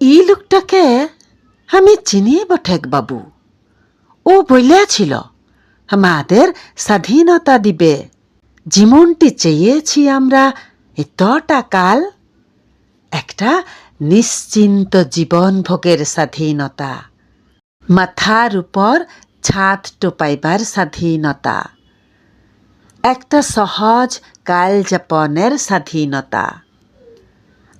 ই লোকটাকে আমি চিনি বঠেক বাবু। ও বলেছিল আমাদের স্বাধীনতা দিবে। যেমনটি চেয়েছি আমরা এতটা কাল। একটা নিশ্চিন্ত জীবন ভোগের স্বাধীনতা। মাথার উপর ছাদ টোপাইবার স্বাধীনতা। একটা সহজ কাল কালযাপনের স্বাধীনতা।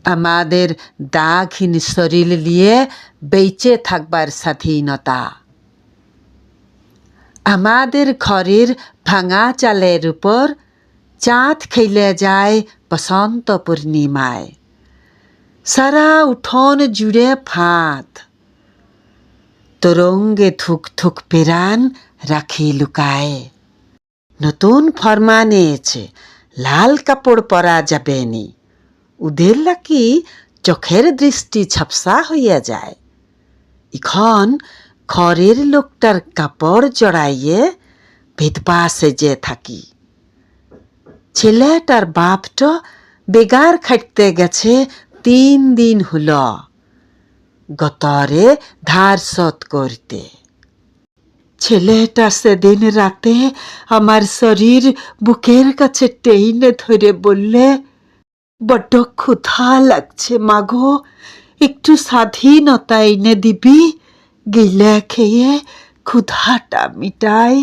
আমাদের দাগহীন শরীর নিয়ে বেঁচে থাকবার স্বাধীনতা। আমাদের ঘরের ভাঙা চালের উপর চাঁদ খেলে যায় বসন্ত পূর্ণিমায়। সারা উঠোন জুড়ে ফাঁদ। তরঙ্গে থুক থুক পেরান রাখি লুকায়। নতুন ফরমান এসেছে, লাল কাপড় পরা যাবে নি ওদের নাকি চোখের দৃষ্টি ঝাপসা হইয়া যায়। এখন ঘরের লোকটার কাপড় জড়াইয়ে ভেদপা সেজে থাকি। ছেলেটার বাপটা বেগার খাটতে গেছে, তিন দিন হল গতরে ধার শোধ করতে। ছেলেটা সেদিন রাতে আমার শরীর বুকের কাছে টেইনে ধরে বললে বড্ড ক্ষুধা লাগছে মাগো। একটু স্বাধীনতা এনে দিবি গিলে খেয়ে ক্ষুধাটা মিটাই।